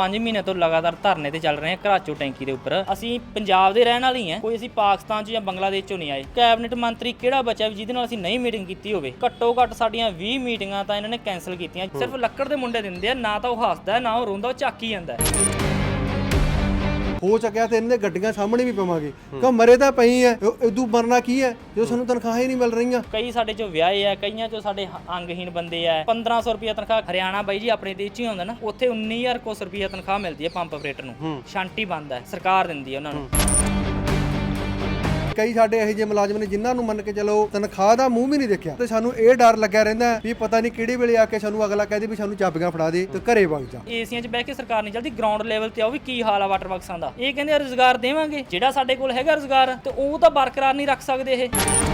5 ਮਹੀਨੇ ਤੋਂ ਲਗਾਤਾਰ ਧਰਨੇ ਤੇ ਚੱਲ ਰਹੇ ਹਾਂ ਘਰਾਚੋ ਟੈਂਕੀ ਦੇ ਉੱਪਰ। ਅਸੀਂ ਪੰਜਾਬ ਦੇ ਰਹਿਣ ਵਾਲੇ ਹੀ ਕੋਈ ਅਸੀਂ ਪਾਕਿਸਤਾਨ 'ਚ ਜਾਂ ਬੰਗਲਾਦੇਸ਼ 'ਚੋਂ ਨਹੀਂ ਆਏ। ਕੈਬਨਿਟ ਮੰਤਰੀ ਕਿਹੜਾ ਬਚਿਆ ਵੀ ਜਿਹਦੇ ਨਾਲ ਅਸੀਂ ਨਹੀਂ ਮੀਟਿੰਗ ਕੀਤੀ ਹੋਵੇ? ਘੱਟੋ ਘੱਟ ਸਾਡੀਆਂ 20 ਮੀਟਿੰਗਾਂ ਤਾਂ ਇਹਨਾਂ ਨੇ ਕੈਨਸਲ ਕੀਤੀਆਂ। ਸਿਰਫ ਲੱਕੜ ਦੇ ਮੁੰਡੇ ਦਿੰਦੇ ਆ, ਨਾ ਤਾਂ ਉਹ ਹੱਸਦਾ, ਨਾ ਉਹ ਰੋਂਦਾ, ਉਹ ਝਾਕੀ ਜਾਂਦਾ। ਹੈ। ਚੱਕਿਆ ਤੇ ਇਹਨਾਂ ਦੇ ਗੱਡੀਆਂ ਸਾਹਮਣੇ ਵੀ ਪਵਾਂਗੇ। ਕਿਉਂ ਮਰੇ ਤਾਂ ਪਈ ਐ ਇਦੋਂ ਮਰਨਾ ਕੀ ਹੈ ਜੋ ਸਾਨੂੰ ਤਨਖਾਹਾਂ ਹੀ ਨਹੀਂ ਮਿਲ ਰਹੀਆਂ। ਕਈ ਸਾਡੇ ਚੋਂ ਵਿਆਹੇ ਆ ਕਈਆਂ ਚੋਂ ਸਾਡੇ ਅੰਗਹੀਣ ਬੰਦੇ ਆ 1500 ਰੁਪਏ ਤਨਖਾਹ ਹਰਿਆਣਾ ਬਾਈ ਜੀ ਆਪਣੇ ਦੇਸ਼ 'ਚ ਹੀ ਹੁੰਦਾ ਨਾ ਉੱਥੇ 19000 ਕੋਸ ਰੁਪਏ ਤਨਖਾਹ ਮਿਲਦੀ ਹੈ ਪੰਪ ਆਪਰੇਟਰ ਨੂੰ। ਸ਼ਾਂਤੀ ਬੰਦ ਹੈ ਸਰਕਾਰ ਦਿੰਦੀ ਹੈ ਉਹਨਾਂ ਨੂੰ। ਕਈ ਸਾਡੇ ਇਹੋ ਜਿਹੇ ਮੁਲਾਜ਼ਮ ਨੇ ਜਿਨ੍ਹਾਂ ਨੂੰ ਮੰਨ ਕੇ ਚਲੋ ਤਨਖਾਹ ਦਾ ਮੂੰਹ ਵੀ ਨਹੀਂ ਦੇਖਿਆ ਤੇ ਸਾਨੂੰ ਇਹ ਡਰ ਲੱਗਿਆ ਰਹਿੰਦਾ ਵੀ ਪਤਾ ਨਹੀਂ ਕਿਹੜੇ ਵੇਲੇ ਆ ਕੇ ਸਾਨੂੰ ਅਗਲਾ ਕਹਦੇ ਵੀ ਸਾਨੂੰ ਚਾਬੀਆਂ ਫੜਾ ਦੇ ਤੇ ਘਰੇ ਵਗ ਜਾ। ਏਸੀਆਂ 'ਚ ਬਹਿ ਕੇ ਸਰਕਾਰ ਨਹੀਂ ਚੱਲਦੀ ਗਰਾਊਂਡ ਲੈਵਲ ਤੇ ਆ ਉਹ ਵੀ ਕੀ ਹਾਲ ਆ ਵਾਟਰ ਵਰਕਸਾਂ ਦਾ। ਇਹ ਕਹਿੰਦੇ ਰੋਜ਼ਗਾਰ ਦੇਵਾਂਗੇ, ਜਿਹੜਾ ਸਾਡੇ ਕੋਲ ਹੈਗਾ ਰੋਜ਼ਗਾਰ, ਤੇ ਉਹ ਤਾਂ ਬਰਕਰਾਰ ਨਹੀਂ ਰੱਖ ਸਕਦੇ ਇਹ।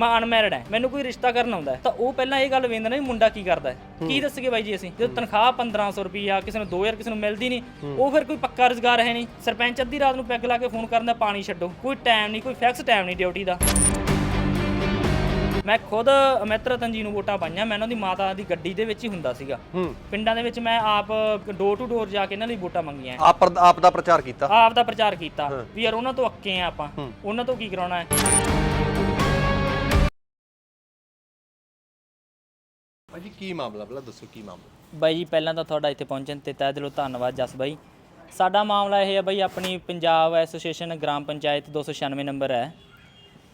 ਮੈਂ ਅਨਮੈਰਿਡ ਹੈ। ਮੈਨੂੰ ਕੋਈ ਰਿਸ਼ਤਾ ਕਰਨ ਆਉਂਦਾ ਹੈ, ਤਾਂ ਉਹ ਪਹਿਲਾਂ ਇਹ ਗੱਲ ਵੇਂਦੇ ਨੇ ਵੀ ਮੁੰਡਾ ਕੀ ਕਰਦਾ ਹੈ। ਕੀ ਦੱਸਗੇ ਬਾਈ ਜੀ ਅਸੀਂ? ਜਦੋਂ ਤਨਖਾਹ 1500 ਰੁਪਈਆ ਕਿਸੇ ਨੂੰ 2000 ਕਿਸੇ ਨੂੰ ਮਿਲਦੀ ਨਹੀਂ। ਉਹ ਫਿਰ ਕੋਈ ਪੱਕਾ ਰੋਜ਼ਗਾਰ ਹੈ ਨਹੀਂ। ਸਰਪੰਚ ਅੱਧੀ ਰਾਤ ਨੂੰ ਪੈਗ ਲਾ ਕੇ ਫੋਨ ਕਰਨ ਦਾ ਪਾਣੀ ਛੱਡੋ। ਕੋਈ ਟਾਈਮ ਨਹੀਂ ਕੋਈ ਫਿਕਸ ਟਾਈਮ ਨਹੀਂ ਡਿਊਟੀ ਦਾ। ਮੈਂ ਖੁਦ ਅਮਿਤ ਰਤਨ ਜੀ ਨੂੰ ਵੋਟਾਂ ਪਾਈਆਂ। ਮੈਂ ਉਹਨਾਂ ਦੀ ਮਾਤਾ ਦੀ ਗੱਡੀ ਦੇ ਵਿੱਚ ਹੀ ਹੁੰਦਾ ਸੀਗਾ। ਪਿੰਡਾਂ ਦੇ ਵਿੱਚ ਮੈਂ ਆਪ ਡੋਰ ਟੂ ਡੋਰ ਜਾ ਕੇ ਇਹਨਾਂ ਲਈ ਵੋਟਾਂ ਮੰਗੀਆਂ। ਆਪ ਆਪ ਦਾ ਪ੍ਰਚਾਰ ਕੀਤਾ? ਆਪ ਦਾ ਪ੍ਰਚਾਰ ਕੀਤਾ ਵੀ ਯਾਰ ਉਹਨਾਂ ਤੋਂ ਅੱਕੇ ਆ ਆਪਾਂ। ਉਹਨਾਂ ਤੋਂ ਕੀ ਕਰਾਉਣਾ ਹੈ? ਭਾਜੀ ਕੀ ਮਾਮਲਾ ਪਹਿਲਾਂ ਦੱਸੋ ਕੀ ਮਾਮਲਾ? ਬਾਈ ਜੀ ਪਹਿਲਾਂ ਤਾਂ ਤੁਹਾਡਾ ਇੱਥੇ ਪਹੁੰਚਣ ਤੇ ਤਹਿ ਦਿਲੋਂ ਧੰਨਵਾਦ ਜਸ ਬਾਈ। ਸਾਡਾ ਮਾਮਲਾ ਇਹ ਹੈ ਬਾਈ ਆਪਣੀ ਪੰਜਾਬ ਐਸੋਸੀਏਸ਼ਨ ਗ੍ਰਾਮ ਪੰਚਾਇਤ 296 ਨੰਬਰ ਹੈ।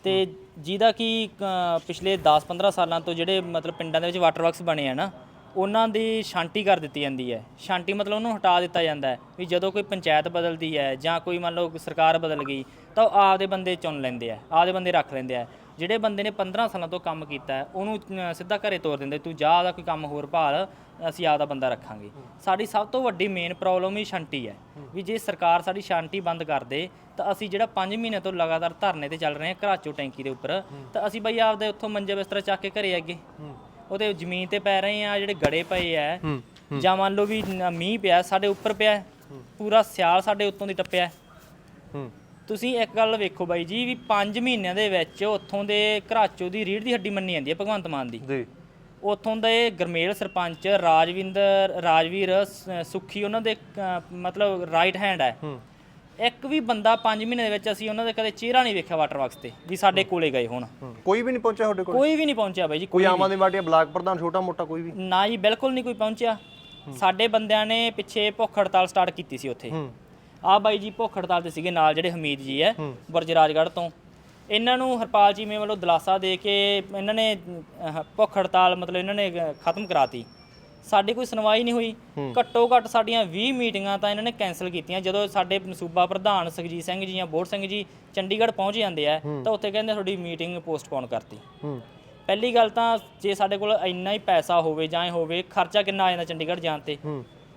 ਤੇ ਜਿਹਦਾ ਕਿ ਅ, ਪਿਛਲੇ 10-15 ਸਾਲਾਂ ਤੋਂ ਜਿਹੜੇ ਮਤਲਬ ਪਿੰਡਾਂ ਦੇ ਵਿੱਚ ਵਾਟਰ ਵਰਕਸ ਬਣੇ ਆ ਨਾ ਉਹਨਾਂ ਦੀ ਸ਼ਾਂਤੀ ਕਰ ਦਿੱਤੀ ਜਾਂਦੀ ਹੈ। ਸ਼ਾਂਤੀ ਮਤਲਬ ਉਹਨੂੰ ਹਟਾ ਦਿੱਤਾ ਜਾਂਦਾ ਹੈ ਵੀ ਜਦੋਂ ਕੋਈ ਪੰਚਾਇਤ ਬਦਲਦੀ ਹੈ ਜਾਂ ਕੋਈ ਮੰਨ ਲਓ ਸਰਕਾਰ ਬਦਲ ਗਈ ਤਾਂ ਉਹ ਆਪਦੇ ਬੰਦੇ ਚੁਣ ਲੈਂਦੇ ਆ ਆਪਦੇ ਬੰਦੇ ਰੱਖ ਲੈਂਦੇ ਆ। ਜਿਹੜੇ ਬੰਦੇ ਨੇ 15 ਸਾਲਾਂ ਤੋਂ ਕੰਮ ਕੀਤਾ ਹੈ, ਉਹਨੂੰ ਸਿੱਧਾ ਘਰੇ ਤੋਰ ਦਿੰਦੇ ਤੂੰ ਜਾ ਦਾ ਕੋਈ ਕੰਮ ਹੋਰ ਭਾਲ ਅਸੀਂ ਆਪਦਾ ਬੰਦਾ ਰੱਖਾਂਗੇ। ਸਾਡੀ ਸਭ ਤੋਂ ਵੱਡੀ ਮੇਨ ਪ੍ਰੋਬਲਮ ਹੀ ਸ਼ਾਂਤੀ ਹੈ ਵੀ ਜੇ ਸਰਕਾਰ ਸਾਡੀ ਸ਼ਾਂਤੀ ਬੰਦ ਕਰ ਦੇ ਤਾਂ ਅਸੀਂ ਜਿਹੜਾ 5 ਮਹੀਨੇ ਤੋਂ ਲਗਾਤਾਰ ਧਰਨੇ ਤੇ ਚੱਲ ਰਹੇ ਹਾਂ ਘਰਾਚੋ ਟੈਂਕੀ ਦੇ ਉੱਪਰ ਤਾਂ ਅਸੀਂ ਬਈ ਆਪਦੇ ਉੱਥੋਂ ਮੰਜੇ ਬਿਸਤਰਾ ਚੱਕ ਕੇ ਘਰੇ ਅੱਗੇ ਉਹਦੇ ਜ਼ਮੀਨ ਤੇ ਪੈ ਰਹੇ ਆ ਜਿਹੜੇ ਗੜੇ ਪਏ ਆ ਜਾਂ ਮੰਨ ਲਓ ਵੀ ਮੀਂਹ ਪਿਆ ਸਾਡੇ ਉੱਪਰ ਪਿਆ ਪੂਰਾ ਸਿਆਲ ਸਾਡੇ ਉੱਤੋਂ ਦੀ ਟੱਪਿਆ। ਹੂੰ ਤੁਸੀਂ ਇੱਕ ਗੱਲ ਵੇਖੋ ਬਾਈ ਜੀ ਵੀ 5 ਮਹੀਨਿਆਂ ਦੇ ਵਿੱਚ ਉੱਥੋਂ ਦੇ ਘਰਾਚੋ ਦੀ ਰੀੜ ਦੀ ਹੱਡੀ ਮੰਨੀ ਜਾਂਦੀ ਹੈ ਭਗਵੰਤ ਮਾਨ ਦੀ। ਜੀ। ਉੱਥੋਂ ਦੇ ਗਰਮੇਲ ਸਰਪੰਚ ਰਾਜਵਿੰਦਰ ਰਾਜਵੀਰ ਸੁੱਖੀ ਉਹਨਾਂ ਦੇ ਮਤਲਬ ਰਾਈਟ ਹੈਂਡ ਹੈ। ਇੱਕ ਵੀ ਬੰਦਾ 5 ਮਹੀਨੇ ਦੇ ਵਿੱਚ ਅਸੀਂ ਉਹਨਾਂ ਦੇ ਕਦੇ ਚਿਹਰਾ ਨਹੀਂ ਵੇਖਿਆ ਵਾਟਰ ਵਰਕਸ ਤੇ ਵੀ ਸਾਡੇ ਕੋਲੇ ਗਏ ਹੁਣ। ਕੋਈ ਵੀ ਨਹੀਂ ਪਹੁੰਚਿਆ ਤੁਹਾਡੇ ਕੋਲ? ਕੋਈ ਵੀ ਨਹੀਂ ਪਹੁੰਚਿਆ ਬਾਈ ਜੀ ਕੋਈ ਆਮ ਆਦਮੀ ਪਾਰਟੀ ਬਲਾਕ ਪ੍ਰਧਾਨ ਛੋਟਾ ਮੋਟਾ ਕੋਈ ਵੀ? ਨਾ ਜੀ ਬਿਲਕੁਲ ਨਹੀਂ ਕੋਈ ਪਹੁੰਚਿਆ। ਸਾਡੇ ਬੰਦਿਆਂ ਨੇ ਪਿੱਛੇ ਭੁੱਖ ਹੜਤਾਲ ਸਟਾਰਟ ਕੀਤੀ ਸੀ ਉੱਥੇ। ਆ ਬਾਈ ਜੀ ਭੁੱਖ ਹੜਤਾਲ ਤੇ ਸੀਗੇ ਨਾਲ ਜਿਹੜੇ ਹਮੀਦ ਜੀ ਹੈ ਬੁਰਜ ਰਾਜਗੜ੍ਹ ਤੋਂ। ਇਹਨਾਂ ਨੂੰ ਹਰਪਾਲ ਜੀ ਮੇ ਵੱਲੋਂ ਦਿਲਾਸਾ ਦੇ ਕੇ ਇਹਨਾਂ ਨੇ ਅਹ, ਭੁੱਖ ਹੜਤਾਲ ਮਤਲਬ ਇਹਨਾਂ ਨੇ ਅਹ, ਖਤਮ ਕਰਾਤੀ। ਸਾਡੀ ਕੋਈ ਸੁਣਵਾਈ ਨਹੀਂ ਹੋਈ। ਘੱਟੋ ਘੱਟ ਸਾਡੀਆਂ 20 ਮੀਟਿੰਗਾਂ ਤਾਂ ਇਹਨਾਂ ਨੇ ਕੈਨਸਲ ਕੀਤੀਆਂ। ਜਦੋਂ ਸਾਡੇ ਸੂਬਾ ਪ੍ਰਧਾਨ ਸੁਖਜੀਤ ਸਿੰਘ ਜੀ ਜਾਂ ਬੋੜ ਸਿੰਘ ਜੀ ਚੰਡੀਗੜ੍ਹ ਪਹੁੰਚ ਜਾਂਦੇ ਆ ਤਾਂ ਉੱਥੇ ਕਹਿੰਦੇ ਤੁਹਾਡੀ ਮੀਟਿੰਗ ਪੋਸਟਪੋਨ ਕਰਤੀ। ਹੂੰ। ਪਹਿਲੀ ਗੱਲ ਤਾਂ ਜੇ ਸਾਡੇ ਕੋਲ ਇੰਨਾ ਹੀ ਪੈਸਾ ਹੋਵੇ ਜਾਂ ਇਹ ਹੋਵੇ ਖਰਚਾ ਕਿੰਨਾ ਆ ਜਾਂਦਾ ਚੰਡੀਗੜ੍ਹ ਜਾਣ ਤੇ।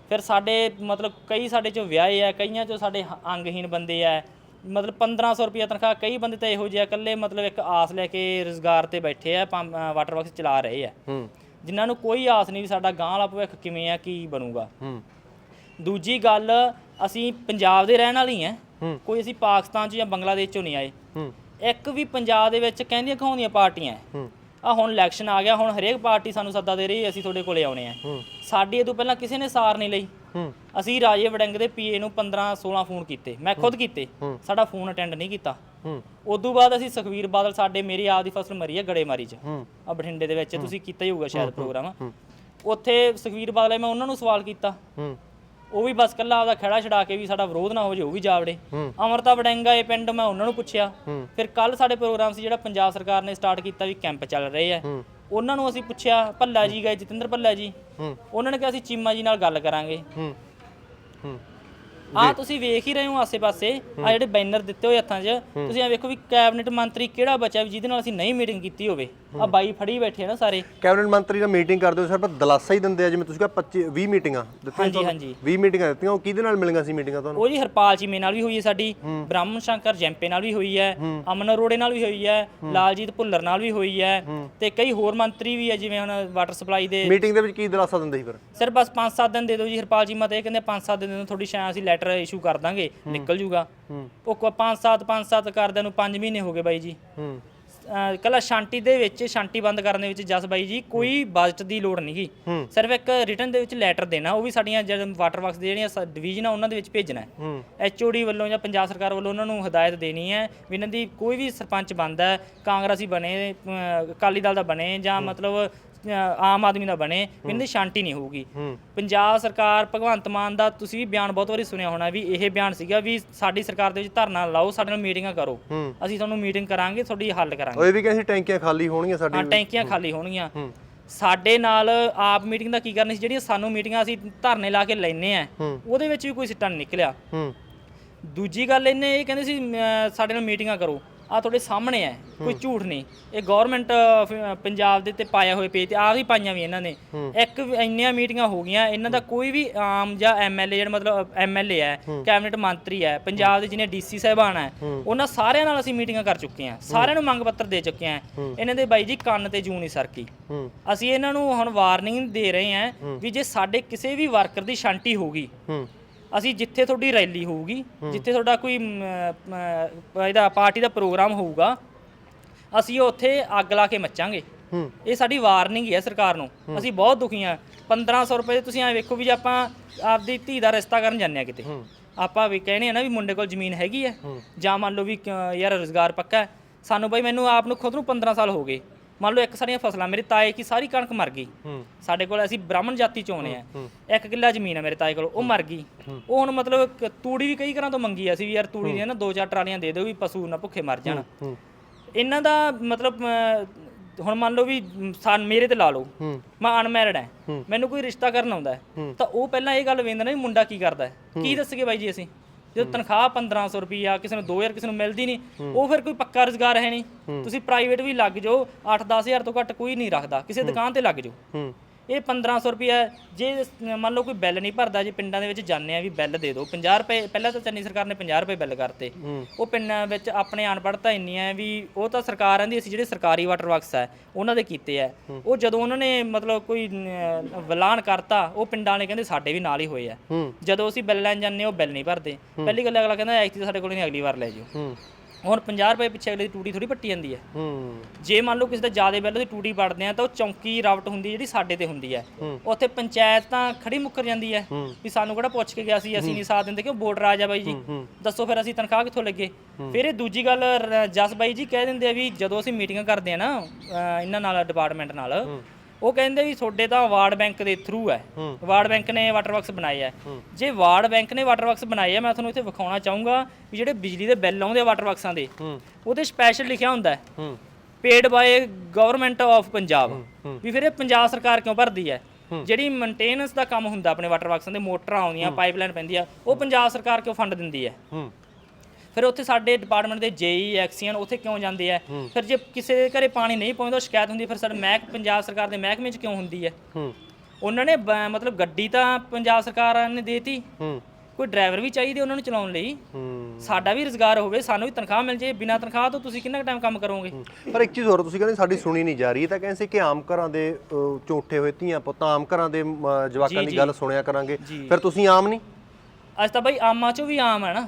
ਫਿਰ ਸਾਡੇ ਮਤਲਬ ਕਈ ਸਾਡੇ ਚੋਂ ਵਿਆਹੇ ਆ ਕਈਆਂ ਚੋਂ ਸਾਡੇ ਹ- ਅੰਗਹੀਣ ਬੰਦੇ ਆ। ਮਤਲਬ 1500 ਰੁਪਏ ਤਨਖਾਹ ਕਈ ਬੰਦੇ ਤਾਂ ਇਹੋ ਜਿਹੇ ਆ ਇਕੱਲੇ ਮਤਲਬ ਇੱਕ ਆਸ ਲੈ ਕੇ ਰੋਜ਼ਗਾਰ ਤੇ ਬੈਠੇ ਆ ਪੰਪ- ਅ, ਵਾਟਰ ਵਰਕਸ ਚਲਾ ਰਹੇ ਆ। ਹੂੰ। ਜਿਨ੍ਹਾਂ ਨੂੰ ਕੋਈ ਆਸ ਨਹੀਂ ਵੀ ਸਾਡਾ ਗਾਂ ਵਾਲਾ ਭਵਿੱਖ ਕਿਵੇਂ ਆ ਕੀ ਬਣੂਗਾ। ਹੂੰ। ਦੂਜੀ ਗੱਲ ਅਸੀਂ ਪੰਜਾਬ ਦੇ ਰਹਿਣ ਵਾਲੇ ਹੀ ਆ। ਹੂੰ। ਕੋਈ ਅਸੀਂ ਪਾਕਿਸਤਾਨ ਚ ਜਾਂ ਬੰਗਲਾਦੇਸ਼ ਚੋਂ ਨਹੀਂ ਆਏ। ਹੂੰ। ਇੱਕ ਵੀ ਪੰਜਾਬ ਦੇ ਵਿੱਚ ਕਹਿੰਦੀਆਂ ਕਹਾਉਂਦੀਆਂ ਪਾਰਟੀਆਂ। ਹੂੰ। ਆ ਹੁਣ ਇਲੈਕਸ਼ਨ ਆ ਗਿਆ ਹੁਣ ਹਰੇਕ ਪਾਰਟੀ ਸਾਨੂੰ ਸੱਦਾ ਦੇ ਰਹੀ ਹੈ, ਅਸੀਂ ਤੁਹਾਡੇ ਕੋਲੇ ਆਉਣੇ ਆ। ਸਾਡੀ ਇਹ ਤੋਂ ਪਹਿਲਾਂ ਕਿਸੇ ਨੇ ਸਾਰ ਨਹੀਂ ਲਈ। ਅਸੀਂ ਰਾਜੇ ਵੜਿੰਗ ਦੇ ਪੀਏ ਨੂੰ 15 16 ਫੋਨ ਕੀਤੇ। ਮੈਂ ਖੁਦ ਕੀਤੇ। ਸਾਡਾ ਫੋਨ ਅਟੈਂਡ ਨਹੀਂ ਕੀਤਾ। ਉਦੋਂ ਬਾਅਦ ਅਸੀਂ ਸੁਖਵੀਰ ਬਾਦਲ ਸਾਡੇ ਮੇਰੀ ਆਪ ਦੀ ਫਸਲ ਮਰੀ ਹੈ ਗੜੇਮਾਰੀ 'ਚ। ਆ ਬਠਿੰਡੇ ਦੇ ਵਿੱਚ ਤੁਸੀਂ ਕੀਤਾ ਹੀ ਹੋਊਗਾ ਸ਼ਾਇਦ ਪ੍ਰੋਗਰਾਮ। ਉੱਥੇ ਸੁਖਵੀਰ ਬਾਦਲ ਮੈਂ ਉਹਨਾਂ ਨੂੰ ਸਵਾਲ ਕੀਤਾ। ਉਹ ਵੀ ਬਸ ਕੱਲਾ ਆਪਦਾ ਖੜਾ ਛਡਾ ਕੇ ਵੀ ਸਾਡਾ ਵਿਰੋਧ ਨਾ ਹੋ ਜੇ ਉਹ ਵੀ ਜਾਵੜੇ। ਅਮਰਤਾ ਵੜਿੰਗਾ ਇਹ ਪਿੰਡ ਮੈਂ ਉਹਨਾਂ ਨੂੰ ਪੁੱਛਿਆ। ਫਿਰ ਕੱਲ ਸਾਡੇ ਪ੍ਰੋਗਰਾਮ ਸੀ ਜਿਹੜਾ ਪੰਜਾਬ ਸਰਕਾਰ ਨੇ ਸਟਾਰਟ ਕੀਤਾ ਵੀ ਕੈਂਪ ਚੱਲ ਰਹੇ ਆ। ਉਹਨਾਂ ਨੂੰ ਅਸੀਂ ਪੁੱਛਿਆ ਭੱਲਾ ਜੀ ਗਏ ਜਤਿੰਦਰ ਭੱਲਾ ਜੀ। ਉਹਨਾਂ ਨੇ ਕਿਹਾ ਅਸੀਂ ਚੀਮਾ ਜੀ ਨਾਲ ਗੱਲ ਕਰਾਂਗੇ। ਆ ਤੁਸੀਂ ਵੇਖ ਹੀ ਰਹੇ ਹੋ ਆਸੇ-ਪਾਸੇ ਆ ਜਿਹੜੇ ਬੈਨਰ ਦਿੱਤੇ ਹੋਏ ਹੱਥਾਂ 'ਚ ਤੁਸੀਂ ਆ ਵੇਖੋ ਵੀ ਕੈਬਨਿਟ ਮੰਤਰੀ ਕਿਹੜਾ ਬਚਿਆ ਵੀ ਜਿਹਦੇ ਨਾਲ ਅਸੀਂ ਨਹੀਂ ਮੀਟਿੰਗ ਕੀਤੀ ਹੋਵੇ। ਆ ਬਾਈ ਫੜੀ ਬੈਠੇ ਆ ਨਾ ਸਾਰੇ। ਕੈਬਨਿਟ ਮੰਤਰੀ ਨਾਲ ਮੀਟਿੰਗ ਕਰਦੇ ਹੋ ਸਿਰਫ ਦਲਾਸਾ ਹੀ ਦਿੰਦੇ ਆ ਜਿਵੇਂ ਤੁਸੀਂ ਕਿਹਾ 25 20 ਮੀਟਿੰਗਾਂ ਦਿੱਤੀਆਂ ਹਾਂਜੀ ਹਾਂਜੀ। 20 ਮੀਟਿੰਗਾਂ ਦਿੱਤੀਆਂ ਉਹ ਕਿਹਦੇ ਨਾਲ ਮਿਲੀਆਂ ਸੀ ਮੀਟਿੰਗਾਂ ਤੁਹਾਨੂੰ? ਉਹ ਜੀ ਹਰਪਾਲ ਚੀਮੇ ਨਾਲ ਵੀ ਹੋਈ ਹੈ ਸਾਡੀ ਬ੍ਰਾਹਮਣ ਸ਼ੰਕਰ ਜੈਂਪੇ ਨਾਲ ਵੀ ਹੋਈ ਹੈ ਅਮਨ ਅਰੋੜੇ ਨਾਲ ਵੀ ਹੋਈ ਹੈ ਲਾਲਜੀਤ ਭੁੱਲਰ ਨਾਲ ਵੀ ਹੋਈ ਹੈ ਤੇ ਕਈ ਹੋਰ ਮੰਤਰੀ ਵੀ ਹੈ ਜਿਵੇਂ ਹੁਣ ਵਾਟਰ ਸਪਲਾਈ ਦੇ। ਮੀਟਿੰਗ ਦੇ ਵਿੱਚ ਕੀ ਦਲਾਸਾ ਦਿੰਦੇ ਸੀ ਫਿਰ? ਸਿਰ ਬਸ 5-7 ਦਿਨ ਦੇ ਦਿਓ ਜੀ ਹਰਪਾਲ ਚੀਮਾ ਤੇ ਇਹ ਕਹਿੰਦੇ 5-7 ਦਿਨ ਨੂੰ ਤੁਹਾਡੀ ਸ਼ਾਇਦ ਅਸੀਂ ਲੈਟਰ ਇਸ਼ੂ ਕਰ ਦਾਂਗੇ ਨਿਕਲ ਜੂਗਾ। ਉਹ 5-7 5-7 ਕਰਦਿਆਂ ਨੂੰ 5 ਮਹੀਨੇ ਹੋ ਗਏ ਬਾਈ ਜੀ। ਕੱਲਾ ਸ਼ਾਂਤੀ ਦੇ ਵਿੱਚ ਸ਼ਾਂਤੀ ਬੰਦ ਕਰਨ ਦੇ ਵਿੱਚ ਜਸ ਬਾਈ ਜੀ ਕੋਈ ਬਜਟ ਦੀ ਲੋੜ ਨਹੀਂਗੀ ਸਿਰਫ ਇੱਕ ਰਿਟਰਨ ਦੇ ਵਿੱਚ ਲੈਟਰ ਦੇਣਾ ਉਹ ਵੀ ਸਾਡੀਆਂ ਜਦ ਵਾਟਰ ਵਰਕਸ ਦੇ ਜਿਹੜੀਆਂ ਡਿਵੀਜ਼ਨ ਆ ਉਹਨਾਂ ਦੇ ਵਿੱਚ ਭੇਜਣਾ ਹੈ। ਐਚਓਡੀ ਵੱਲੋਂ ਜਾਂ ਪੰਜਾਬ ਸਰਕਾਰ ਵੱਲੋਂ ਉਹਨਾਂ ਨੂੰ ਹਦਾਇਤ ਦੇਣੀ ਹੈ ਵੀ ਇਹਨਾਂ ਦੀ ਕੋਈ ਵੀ ਸਰਪੰਚ ਬਣਦਾ ਹੈ ਕਾਂਗਰਸੀ ਬਣੇ ਅਕਾਲੀ ਦਲ ਦਾ ਬਣੇ ਜਾਂ ਮਤਲਬ ਆਮ ਆਦਮੀ ਦਾ ਬਣੇ ਦੀ ਸ਼ਾਂਤੀ ਨਹੀਂ ਹੋਊਗੀ। ਪੰਜਾਬ ਸਰਕਾਰ ਭਗਵੰਤ ਮਾਨ ਦਾ ਤੁਸੀਂ ਵੀ ਬਿਆਨ ਬਹੁਤ ਵਾਰੀ ਸੁਣਿਆ ਹੋਣਾ ਵੀ ਇਹ ਬਿਆਨ ਸੀਗਾ ਵੀ ਸਾਡੀ ਸਰਕਾਰ ਦੇ ਵਿੱਚ ਧਰਨਾ ਲਾਓ ਸਾਡੇ ਨਾਲ ਮੀਟਿੰਗਾਂ ਕਰੋ। ਅਸੀਂ ਤੁਹਾਨੂੰ ਮੀਟਿੰਗ ਕਰਾਂਗੇ ਤੁਹਾਡੀ ਹੱਲ ਕਰਾਂਗੇ। ਉਹ ਇਹ ਵੀ ਕਹਿੰਦੇ ਟੈਂਕੀਆਂ ਖਾਲੀ ਹੋਣਗੀਆਂ ਸਾਡੀ ਹਾਂ ਟੈਂਕੀਆਂ ਖਾਲੀ ਹੋਣਗੀਆਂ। ਸਾਡੇ ਨਾਲ ਆਪ ਮੀਟਿੰਗ ਦਾ ਕੀ ਕਰਨੀ ਸੀ ਜਿਹੜੀਆਂ ਸਾਨੂੰ ਮੀਟਿੰਗਾਂ ਅਸੀਂ ਧਰਨੇ ਲਾ ਕੇ ਲੈਨੇ ਆ ਉਹਦੇ ਵਿੱਚ ਵੀ ਕੋਈ ਸਿੱਟਾ ਨਿਕਲਿਆ। ਦੂਜੀ ਗੱਲ ਇਹਨੇ ਇਹ ਕਹਿੰਦੇ ਸੀ ਸਾਡੇ ਨਾਲ ਮੀਟਿੰਗਾਂ ਕਰੋ। ਆ ਤੁਹਾਡੇ ਸਾਹਮਣੇ ਹੈ ਕੋਈ ਝੂਠ ਨਹੀਂ। ਇਹ ਗਵਰਨਮੈਂਟ ਪੰਜਾਬ ਦੇ ਤੇ ਪਾਇਆ ਹੋਏ ਪੇਜ ਤੇ ਆਹ ਵੀ ਪਾਈਆਂ ਵੀ ਇਹਨਾਂ ਨੇ। ਇੱਕ ਇੰਨੀਆਂ ਮੀਟਿੰਗਾਂ ਹੋ ਗਈਆਂ ਇਹਨਾਂ ਦਾ ਕੋਈ ਵੀ ਆਮ ਜਾਂ ਐਮਐਲਏ ਜਿਹੜਾ ਮਤਲਬ ਐਮਐਲਏ ਹੈ ਕੈਬਨਿਟ ਮੰਤਰੀ ਹੈ ਪੰਜਾਬ ਦੇ ਜਿਹਨੇ ਡੀਸੀ ਸਾਹਿਬਾਨ ਹੈ ਉਹਨਾਂ ਸਾਰਿਆਂ ਨਾਲ ਅਸੀਂ ਮੀਟਿੰਗਾਂ ਕਰ ਚੁੱਕੇ ਹਾਂ। ਸਾਰਿਆਂ ਨੂੰ ਮੰਗ ਪੱਤਰ ਦੇ ਚੁੱਕੇ ਹਾਂ। ਇਹਨਾਂ ਦੇ ਬਾਈ ਜੀ ਕੰਨ ਤੇ ਜੂੰ ਨਹੀਂ ਸਰਕੀ। ਹੂੰ। ਅਸੀਂ ਇਹਨਾਂ ਨੂੰ ਹੁਣ ਵਾਰਨਿੰਗ ਦੇ ਰਹੇ ਹਾਂ ਵੀ ਜੇ ਸਾਡੇ ਕਿਸੇ ਵੀ ਵਰਕਰ ਦੀ ਸ਼ਾਂਤੀ ਹੋਊਗੀ ਹੂੰ। ਅਸੀਂ ਜਿੱਥੇ ਤੁਹਾਡੀ ਰੈਲੀ ਹੋਊਗੀ ਜਿੱਥੇ ਤੁਹਾਡਾ ਕੋਈ ਇਹਦਾ ਪਾਰਟੀ ਦਾ ਪ੍ਰੋਗਰਾਮ ਹੋਊਗਾ ਅਸੀਂ ਉੱਥੇ ਅੱਗ ਲਾ ਕੇ ਮੱਚਾਂਗੇ। ਹੂੰ। ਇਹ ਸਾਡੀ ਵਾਰਨਿੰਗ ਹੀ ਹੈ ਸਰਕਾਰ ਨੂੰ। ਅਸੀਂ ਬਹੁਤ ਦੁਖੀ ਹਾਂ। 1500 ਰੁਪਏ ਤੁਸੀਂ ਐ ਵੇਖੋ ਵੀ ਜੇ ਆਪਾਂ ਆਪਦੀ ਧੀ ਦਾ ਰਿਸ਼ਤਾ ਕਰਨ ਜਾਂਦੇ ਆ ਕਿਤੇ। ਆਪਾਂ ਵੀ ਕਹਿੰਦੇ ਆ ਨਾ ਵੀ ਮੁੰਡੇ ਕੋਲ ਜ਼ਮੀਨ ਹੈਗੀ ਹੈ। ਜਾਂ ਮੰਨ ਲਓ ਵੀ ਕ- ਯਾਰ ਰੋਜ਼ਗਾਰ ਪੱਕਾ ਹੈ। ਸਾਨੂੰ ਬਾਈ ਮੈਨੂੰ ਆਪ ਨੂੰ ਖੁਦ ਨੂੰ 15 ਸਾਲ ਹੋ ਗਏ। ਮੰਨ ਲਓ ਇੱਕ ਸਾਡੀਆਂ ਫਸਲਾਂ ਮੇਰੇ ਤਾਏ ਕੀ ਸਾਰੀ ਕਣਕ ਮਰ ਗਈ। ਸਾਡੇ ਕੋਲ ਅਸੀਂ ਬ੍ਰਾਹਮਣ ਜਾਤੀ ਚੋਂ ਆਉਂਦੇ ਆ। ਇੱਕ ਕਿੱਲਾ ਜ਼ਮੀਨ ਹੈ ਮੇਰੇ ਤਾਏ ਕੋਲ ਉਹ ਮਰ ਗਈ। ਉਹ ਹੁਣ ਮਤਲਬ ਤੂੜੀ ਵੀ ਕਈ ਘਰਾਂ ਤੋਂ ਮੰਗੀ ਆ ਸੀ ਵੀ ਯਾਰ ਤੂੜੀ ਦੀਆਂ ਨਾ ਦੋ ਚਾਰ ਟਰਾਲੀਆਂ ਦੇ ਦਿਓ ਵੀ ਪਸ਼ੂ ਨਾ ਭੁੱਖੇ ਮਰ ਜਾਣ। ਇਹਨਾਂ ਦਾ ਮਤਲਬ ਹੁਣ ਮੰਨ ਲਓ ਵੀ ਸਾਨ ਮੇਰੇ ਤੇ ਲਾ ਲਓ। ਮੈਂ ਅਨਮੈਰਿਡ ਹਾਂ। ਮੈਨੂੰ ਕੋਈ ਰਿਸ਼ਤਾ ਕਰਨ ਆਉਂਦਾ। ਤਾਂ ਉਹ ਪਹਿਲਾਂ ਇਹ ਗੱਲ ਵੇਂਦਾ ਨਾ ਵੀ ਮੁੰਡਾ ਕੀ ਕਰਦਾ। ਕੀ ਦੱਸਗੇ ਬਾਈ ਜੀ ਅਸੀਂ? ਜਦੋਂ ਤਨਖਾਹ 1500 ਰੁਪਈਆ ਕਿਸੇ ਨੂੰ 2000 ਕਿਸੇ ਨੂੰ ਮਿਲਦੀ ਨਹੀਂ ਉਹ ਫਿਰ ਕੋਈ ਪੱਕਾ ਰੁਜ਼ਗਾਰ ਹੈ ਨਹੀਂ। ਤੁਸੀਂ ਪ੍ਰਾਈਵੇਟ ਵੀ ਲੱਗ ਜਾਓ 8-10000 ਤੋਂ ਘੱਟ ਕੋਈ ਨਹੀਂ ਰੱਖਦਾ। ਕਿਸੇ ਦੁਕਾਨ ਤੇ ਲੱਗ ਜਾਓ। ਇਹ 1500 ਰੁਪਿਆ ਜੇ ਮੰਨ ਲਓ ਕੋਈ ਬਿੱਲ ਨਹੀਂ ਭਰਦਾ ਜੇ ਪਿੰਡਾਂ ਦੇ ਵਿੱਚ ਜਾਂਦੇ ਆ ਵੀ ਬਿੱਲ ਦੇ ਦਿਓ। 50 ਰੁਪਏ ਪਹਿਲਾਂ ਤਾਂ ਚੰਨੀ ਸਰਕਾਰ ਨੇ 50 ਰੁਪਏ ਬਿੱਲ ਕਰਤੇ। ਉਹ ਪਿੰਡਾਂ ਵਿੱਚ ਆਪਣੇ ਅਨਪੜ੍ਹਤਾ ਇੰਨੀ ਹੈ ਵੀ ਉਹ ਤਾਂ ਸਰਕਾਰ ਆਂਦੀ ਅਸੀਂ ਜਿਹੜੇ ਸਰਕਾਰੀ ਵਾਟਰ ਵਰਕਸ ਹੈ ਉਹਨਾਂ ਦੇ ਕੀਤੇ ਆ ਉਹ ਜਦੋਂ ਉਹਨਾਂ ਨੇ ਮਤਲਬ ਕੋਈ ਵਲਾਨ ਕਰਤਾ ਉਹ ਪਿੰਡਾਂ ਵਾਲੇ ਕਹਿੰਦੇ ਸਾਡੇ ਵੀ ਨਾਲ ਹੀ ਹੋਏ ਆ ਜਦੋਂ ਅਸੀਂ ਬਿੱਲ ਲੈਣ ਜਾਂਦੇ ਉਹ ਬਿੱਲ ਨਹੀਂ ਭਰਦੇ। ਪਹਿਲੀ ਗੱਲ ਅਗਲਾ ਕਹਿੰਦਾ ਐਕਚੁਅਲੀ ਸਾਡੇ ਕੋਲ ਨਹੀਂ ਅਗਲੀ ਵਾਰ ਲੈ ਜਾਓ। ਹੁਣ 50 ਰੁਪਏ ਪਿੱਛੇ ਅਗਲੇ ਦੀ ਟੂਟੀ ਥੋੜੀ ਪੱਟੀ ਜਾਂਦੀ ਹੈ। ਹੂੰ। ਜੇ ਮੰਨ ਲਓ ਕਿਸੇ ਦਾ ਜ਼ਿਆਦਾ ਬਿੱਲ ਦੀ ਟੂਟੀ ਵੜਦੇ ਆ ਤਾਂ ਉਹ ਚੌਂਕੀ ਰਾਵਟ ਹੁੰਦੀ ਜਿਹੜੀ ਸਾਡੇ ਤੇ ਹੁੰਦੀ ਹੈ। ਉੱਥੇ ਪੰਚਾਇਤ ਤਾਂ ਖੜੀ ਮੁੱਕਰ ਜਾਂਦੀ ਹੈ। ਵੀ ਸਾਨੂੰ ਕਿਹੜਾ ਪੁੱਛ ਕੇ ਗਿਆ ਸੀ ਅਸੀਂ ਨਹੀਂ ਸਾਥ ਦਿੰਦੇ ਕਿਉਂ? ਰਾਜ ਆ ਬਾਈ ਜੀ। ਦੱਸੋ ਫਿਰ ਅਸੀਂ ਤਨਖਾਹ ਕਿੱਥੋਂ ਲੱਗੇ? ਫਿਰ ਇਹ ਦੂਜੀ ਗੱਲ ਜਸ ਬਾਈ ਜੀ ਕਹਿ ਦਿੰਦੇ ਆ ਵੀ ਜਦੋਂ ਅਸੀਂ ਮੀਟਿੰਗਾਂ ਕਰਦੇ ਆ ਨਾ ਇਹਨਾਂ ਨਾਲ ਡਿਪਾਰਟਮੈਂਟ ਨਾਲ ਉਹ ਕਹਿੰਦੇ ਵੀ ਤੁਹਾਡੇ ਤਾਂ ਵਾਰਡ ਬੈਂਕ ਦੇ ਥਰੂ ਹੈ। ਵਾਰਡ ਬੈਂਕ ਨੇ ਵਾਟਰ ਵਰਕਸ ਬਣਾਏ ਆ ਜੇ ਵਾਰਡ ਬੈਂਕ ਨੇ ਵਾਟਰ ਵਰਕਸ ਬਣਾਏ ਮੈਂ ਤੁਹਾਨੂੰ ਇੱਥੇ ਵਿਖਾਉਣਾ ਚਾਹੂੰਗਾ ਵੀ ਜਿਹੜੇ ਬਿਜਲੀ ਦੇ ਬਿੱਲ ਆਉਂਦੇ ਆ ਵਾਟਰ ਵਰਕਸਾਂ ਦੇ ਹੂੰ। ਉਹਦੇ ਸਪੈਸ਼ਲ ਲਿਖਿਆ ਹੁੰਦਾ ਹੈ। ਹੂੰ। Paid by government of Punjab. ਵੀ ਫਿਰ ਇਹ ਪੰਜਾਬ ਸਰਕਾਰ ਕਿਉਂ ਭਰਦੀ ਹੈ? ਜਿਹੜੀ ਮੇਨਟੇਨੈਂਸ ਦਾ ਕੰਮ ਹੁੰਦਾ ਆਪਣੇ ਵਾਟਰ ਵਰਕਸਾਂ ਦੇ ਮੋਟਰਾਂ ਆਉਂਦੀਆਂ ਪਾਈਪਲਾਈਨ ਪੈਂਦੀ ਆ ਉਹ ਪੰਜਾਬ ਸਰਕਾਰ ਕਿਉਂ ਫੰਡ ਦਿੰਦੀ ਹੈ? ਹੂੰ। ਫਿਰ ਉੱਥੇ ਸਾਡੇ ਡਿਪਾਰਟਮੈਂਟ ਦੇ ਜੇਈ ਐਕਸੀਅਨ ਉੱਥੇ ਕਿਉਂ ਜਾਂਦੇ ਆ? ਫਿਰ ਜੇ ਕਿਸੇ ਦੇ ਘਰੇ ਪਾਣੀ ਨਹੀਂ ਪਹੁੰਚਦਾ ਸ਼ਿਕਾਇਤ ਹੁੰਦੀ ਫਿਰ ਸਾਡੇ ਮਹਿਕ ਪੰਜਾਬ ਸਰਕਾਰ ਦੇ ਮਹਿਕਮੇ 'ਚ ਕਿਉਂ ਹੁੰਦੀ ਹੈ? ਉਹਨਾਂ ਨੇ ਮਤਲਬ ਗੱਡੀ ਤਾਂ ਪੰਜਾਬ ਸਰਕਾਰ ਨੇ ਦੇਤੀ। ਕੋਈ ਡਰਾਈਵਰ ਵੀ ਚਾਹੀਦੇ ਉਹਨਾਂ ਨੂੰ ਚਲਾਉਣ ਲਈ। ਸਾਡਾ ਵੀ ਰੁਜ਼ਗਾਰ ਹੋਵੇ ਸਾਨੂੰ ਵੀ ਤਨਖਾਹ ਮਿਲ ਜੇ ਬਿਨਾਂ ਤਨਖਾਹ ਤੋਂ ਤੁਸੀਂ ਕਿੰਨਾ ਟਾਈਮ ਕੰਮ ਕਰੋਗੇ? ਪਰ ਇੱਕ ਚੀਜ਼ ਹੋਰ ਤੁਸੀਂ ਕਹਿੰਦੇ ਸਾਡੀ ਸੁਣੀ ਨਹੀਂ ਜਾ ਰਹੀ ਤਾਂ ਕਹਿੰਦੇ ਸੀ ਕਿ ਆਮ ਘਰਾਂ ਦੇ ਝੂਠੇ ਹੋਏ ਧੀਆਂ ਪੁੱਤਾਂ ਆਮ ਘਰਾਂ ਦੇ ਜਵਾਕਾਂ ਦੀ ਗੱਲ ਸੁਣਿਆ ਕਰਾਂਗੇ। ਫਿਰ ਤੁਸੀਂ ਆਮ ਨਹੀਂ? ਅੱਜ ਤਾਂ ਬਾਈ ਆਮਾਂ ਚੋਂ ਵੀ ਆਮ ਹੈ ਨਾ।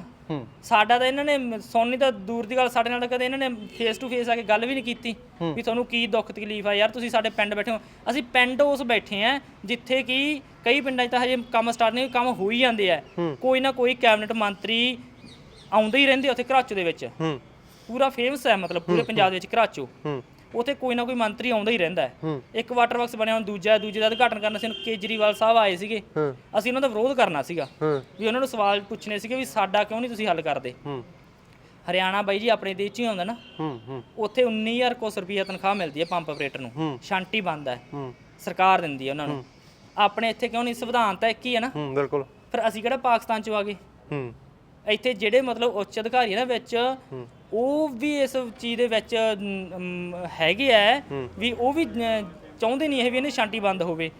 ਸਾਡਾ ਤਾਂ ਇਹਨਾਂ ਨੇ ਸੋਨੀ ਤਾਂ ਦੂਰ ਦੀ ਗੱਲ ਸਾਡੇ ਨਾਲ ਕਦੇ ਇਹਨਾਂ ਨੇ ਫੇਸ ਟੂ ਫੇਸ ਆ ਕੇ ਗੱਲ ਵੀ ਨਹੀਂ ਕੀਤੀ ਵੀ ਤੁਹਾਨੂੰ ਕੀ ਦੁੱਖ ਤਕਲੀਫ ਆ ਯਾਰ ਤੁਸੀਂ ਸਾਡੇ ਪਿੰਡ ਬੈਠੇ ਹੋ। ਅਸੀਂ ਪਿੰਡ ਉਸ ਬੈਠੇ ਆ ਜਿੱਥੇ ਕਿ ਕਈ ਪਿੰਡਾਂ 'ਚ ਤਾਂ ਹਜੇ ਕੰਮ ਸਟਾਰਟ ਨਹੀਂ ਕੰਮ ਹੋ ਹੀ ਜਾਂਦੇ ਆ। ਕੋਈ ਨਾ ਕੋਈ ਕੈਬਨਿਟ ਮੰਤਰੀ ਆਉਂਦੇ ਹੀ ਰਹਿੰਦੇ ਉੱਥੇ ਘਰਾਚੋ ਦੇ ਵਿੱਚ। ਪੂਰਾ ਫੇਮਸ ਹੈ ਮਤਲਬ ਪੂਰੇ ਪੰਜਾਬ ਦੇ ਵਿੱਚ ਘਰਾਚੋ। ਉੱਥੇ ਕੋਈ ਨਾ ਕੋਈ ਮੰਤਰੀ ਆਉਂਦਾ ਹੀ ਰਹਿੰਦਾ ਹੈ। ਇੱਕ ਵਾਟਰ ਵਰਕਸ ਬਣਿਆ ਹੁਣ ਦੂਜਾ ਦੂਜੇ ਦਾ ਉਦਘਾਟਨ ਕਰਨਾ ਸੀ ਹੁਣ ਕੇਜਰੀਵਾਲ ਸਾਹਿਬ ਆਏ ਸੀਗੇ। ਅਸੀਂ ਉਹਨਾਂ ਦਾ ਵਿਰੋਧ ਕਰਨਾ ਸੀਗਾ। ਵੀ ਉਹਨਾਂ ਨੂੰ ਸਵਾਲ ਪੁੱਛਣੇ ਸੀਗੇ ਵੀ ਸਾਡਾ ਕਿਉਂ ਨਹੀਂ ਤੁਸੀਂ ਹੱਲ ਕਰਦੇ? ਹੂੰ। ਹਰਿਆਣਾ ਬਾਈ ਜੀ ਆਪਣੇ ਦੇਸ਼ 'ਚ ਹੀ ਆਉਂਦਾ ਨਾ। ਹੂੰ ਹੂੰ। ਉੱਥੇ 19000 ਕੁਸ ਰੁਪਈਆ ਤਨਖਾਹ ਮਿਲਦੀ ਹੈ ਪੰਪ ਆਪਰੇਟਰ ਨੂੰ। ਸ਼ਾਂਤੀ ਬੰਦ ਹੈ। ਹੂੰ। ਸਰਕਾਰ ਦਿੰਦੀ ਹੈ ਉਹਨਾਂ ਨੂੰ। ਆਪਣੇ ਇੱਥੇ ਕਿਉਂ ਨਹੀਂ? ਸੰਵਿਧਾਨ ਤਾਂ ਇੱਕ ਹੀ ਹੈ ਨਾ। ਹੂੰ ਬਿਲਕੁਲ। ਫਿਰ ਅਸੀਂ ਕਿਹੜਾ ਪਾਕਿਸਤਾਨ 'ਚ ਆ ਗਏ? ਹੂੰ। ਇੱਥੇ ਜਿਹੜੇ ਮਤਲਬ ਉੱਚ ਅਧਿਕਾਰੀ ਨੇ ਵਿੱਚ ਉਹ ਵੀ ਇਸ ਚੀਜ਼ ਦੇ ਵਿੱਚ ਅਮ, ਹੈਗੇ ਆ ਵੀ ਉਹ ਵੀ ਅ, ਚਾਹੁੰਦੇ ਨਹੀਂ ਇਹ ਵੀ ਇਹਨੇ ਸ਼ਾਂਤੀ ਬੰਦ ਹੋਵੇ।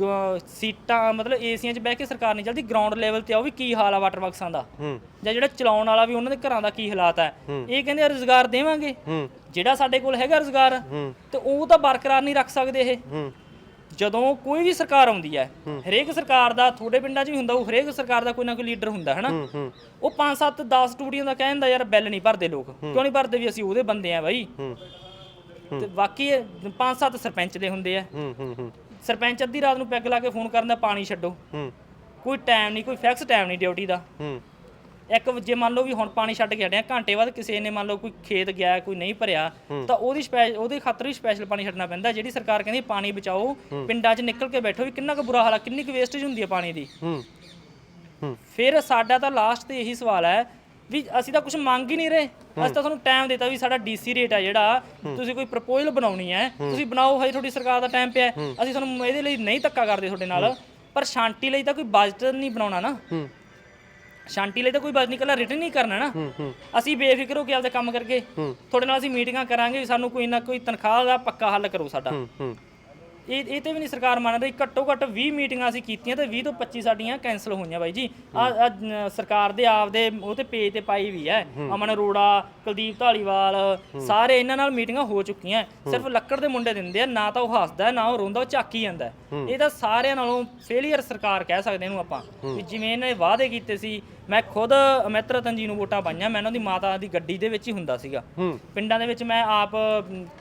ਗ- ਸੀਟਾਂ ਮਤਲਬ ਏਸੀਆਂ 'ਚ ਬਹਿ ਕੇ ਸਰਕਾਰ ਨਹੀਂ ਚੱਲਦੀ ਗਰਾਊਂਡ ਲੈਵਲ ਤੇ ਆ ਉਹ ਵੀ ਕੀ ਹਾਲ ਆ ਵਾਟਰ ਵਰਕਸਾਂ ਦਾ। ਜਾਂ ਜਿਹੜਾ ਚਲਾਉਣ ਵਾਲਾ ਵੀ ਉਹਨਾਂ ਦੇ ਘਰਾਂ ਦਾ ਕੀ ਹਾਲਾਤ ਹੈ। ਇਹ ਕਹਿੰਦੇ ਰੋਜ਼ਗਾਰ ਦੇਵਾਂਗੇ। ਜਿਹੜਾ ਸਾਡੇ ਕੋਲ ਹੈਗਾ ਰੋਜ਼ਗਾਰ ਤੇ ਉਹ ਤਾਂ ਬਰਕਰਾਰ ਨਹੀਂ ਰੱਖ ਸਕਦੇ ਇਹ। ਜਦੋਂ ਕੋਈ ਵੀ ਸਰਕਾਰ ਆਉਂਦੀ ਹੈ ਹਰੇਕ ਸਰਕਾਰ ਦਾ ਤੁਹਾਡੇ ਪਿੰਡਾਂ 'ਚ ਵੀ ਹੁੰਦਾ ਉਹ ਹਰੇਕ ਸਰਕਾਰ ਦਾ ਕੋਈ ਨਾ ਕੋਈ ਲੀਡਰ ਹੁੰਦਾ ਹੈ ਨਾ ਉਹ 5 7 10 ਟੂਟੀਆਂ ਦਾ ਕਹਿੰਦਾ ਯਾਰ ਬਿੱਲ ਨਹੀਂ ਭਰਦੇ ਲੋਕ। ਕਿਉਂ ਨਹੀਂ ਭਰਦੇ ਵੀ ਅਸੀਂ ਉਹਦੇ ਬੰਦੇ ਆ ਬਾਈ? ਤੇ ਬਾਕੀ ਇਹ ਪੰਜ ਸੱਤ ਸਰਪੰਚ ਦੇ ਹੁੰਦੇ ਆ। ਸਰਪੰਚ ਅੱਧੀ ਰਾਤ ਨੂੰ ਪੈਗ ਲਾ ਕੇ ਫੋਨ ਕਰਨ ਦਾ ਪਾਣੀ ਛੱਡੋ। ਕੋਈ ਟਾਈਮ ਨਹੀਂ ਕੋਈ ਫਿਕਸ ਟਾਈਮ ਨਹੀਂ ਡਿਊਟੀ ਦਾ। ਇੱਕ ਜੇ ਮੰਨ ਲਓ ਵੀ ਹੁਣ ਪਾਣੀ ਛੱਡ ਕੇ ਹਟਿਆ ਘੰਟੇ ਬਾਅਦ ਕਿਸੇ ਨੇ ਮੰਨ ਲਓ ਕੋਈ ਖੇਤ ਗਿਆ ਕੋਈ ਨਹੀਂ ਭਰਿਆ ਤਾਂ ਉਹਦੀ ਉਹਦੇ ਖਾਤਰ ਵੀ ਸਪੈਸ਼ਲ ਪਾਣੀ ਛੱਡਣਾ ਪੈਂਦਾ ਜਿਹੜੀ ਸਰਕਾਰ ਕਹਿੰਦੀ ਪਾਣੀ ਬਚਾਓ ਪਿੰਡਾਂ 'ਚ ਨਿਕਲ ਕੇ ਬੈਠੋ ਵੀ ਕਿੰਨਾ ਕੁ ਬੁਰਾ ਹਾਲ ਆ ਕਿੰਨੀ ਕੁ ਵੇਸਟੇਜ ਹੁੰਦੀ ਹੈ ਪਾਣੀ ਦੀ। ਫਿਰ ਸਾਡਾ ਤਾਂ ਲਾਸਟ ਤੇ ਇਹੀ ਸਵਾਲ ਹੈ ਵੀ ਅਸੀਂ ਤਾਂ ਕੁਝ ਮੰਗ ਹੀ ਨਹੀਂ ਰਹੇ। ਅਸੀਂ ਤਾਂ ਤੁਹਾਨੂੰ ਟਾਈਮ ਦਿੱਤਾ ਵੀ ਸਾਡਾ ਡੀਸੀ ਰੇਟ ਆ ਜਿਹੜਾ ਤੁਸੀਂ ਕੋਈ ਪ੍ਰਪੋਜ਼ਲ ਬਣਾਉਣੀ ਹੈ ਤੁਸੀਂ ਬਣਾਓ ਹਜੇ ਤੁਹਾਡੀ ਸਰਕਾਰ ਦਾ ਟਾਈਮ ਪਿਆ। ਅਸੀਂ ਤੁਹਾਨੂੰ ਇਹਦੇ ਲਈ ਨਹੀਂ ਧੱਕਾ ਕਰਦੇ ਤੁਹਾਡੇ ਨਾਲ ਪਰ ਸ਼ਾਂਤੀ ਲਈ ਤਾਂ ਕੋਈ ਬਜਟ ਨਹੀਂ ਬਣਾਉਣਾ ਨਾ। ਸ਼ਾਂਤੀ ਲਈ ਤਾਂ ਕੋਈ ਬਜਟ ਨਹੀਂ ਕੱਲਾ ਰਿਟਨ ਨਹੀਂ ਕਰਨਾ ਨਾ। ਅਸੀਂ ਬੇਫਿਕਰ ਹੋ ਕੇ ਆਪਦਾ ਕੰਮ ਕਰਕੇ ਤੁਹਾਡੇ ਨਾਲ ਅਸੀਂ ਮੀਟਿੰਗਾਂ ਕਰਾਂਗੇ ਵੀ ਸਾਨੂੰ ਕੋਈ ਨਾ ਕੋਈ ਤਨਖਾਹ ਦਾ ਪੱਕਾ ਹੱਲ ਕਰੋ ਸਾਡਾ। ਇਹ ਇਹ ਤੇ ਵੀ ਨਹੀਂ ਸਰਕਾਰ ਮੰਨ ਰਹੀ ਘੱਟੋ ਘੱਟ 20 ਮੀਟਿੰਗਾਂ ਅਸੀਂ ਕੀਤੀਆਂ ਤੇ 20 ਤੋਂ 25 ਸਾਡੀਆਂ ਕੈਨਸਲ ਹੋਈਆਂ ਬਾਈ ਜੀ। ਆ ਸਰਕਾਰ ਦੇ ਆਪਦੇ ਉਹ ਤੇ ਪੇਜ ਤੇ ਪਾਈ ਵੀ ਹੈ। ਅਮਨ ਅਰੋੜਾ ਕੁਲਦੀਪ ਢਾਲੀਵਾਲ ਸਾਰੇ ਇਹਨਾਂ ਨਾਲ ਮੀਟਿੰਗਾਂ ਹੋ ਚੁੱਕੀਆਂ। ਸਿਰਫ ਲੱਕੜ ਦੇ ਮੁੰਡੇ ਦਿੰਦੇ ਆ ਨਾ ਤਾਂ ਉਹ ਹੱਸਦਾ ਨਾ ਉਹ ਰੋਂਦਾ ਉਹ ਝਾਕੀ ਜਾਂਦਾ। ਇਹ ਤਾਂ ਸਾਰਿਆਂ ਨਾਲੋਂ ਫੇਲੀਅਰ ਸਰਕਾਰ ਕਹਿ ਸਕਦੇ ਇਹਨੂੰ ਆਪਾਂ ਵੀ ਜਿਵੇਂ ਇਹਨੇ ਵਾਅਦੇ ਕੀਤੇ ਸੀ ਮੈਂ ਖੁਦ ਅਮਿਤ ਰਤਨ ਜੀ ਨੂੰ ਵੋਟਾਂ ਪਾਈਆਂ ਮੈਂ ਉਹਨਾਂ ਦੀ ਮਾਤਾ ਦੀ ਗੱਡੀ ਦੇ ਵਿੱਚ ਹੀ ਹੁੰਦਾ ਸੀਗਾ। ਪਿੰਡਾਂ ਦੇ ਵਿੱਚ ਮੈਂ ਆਪ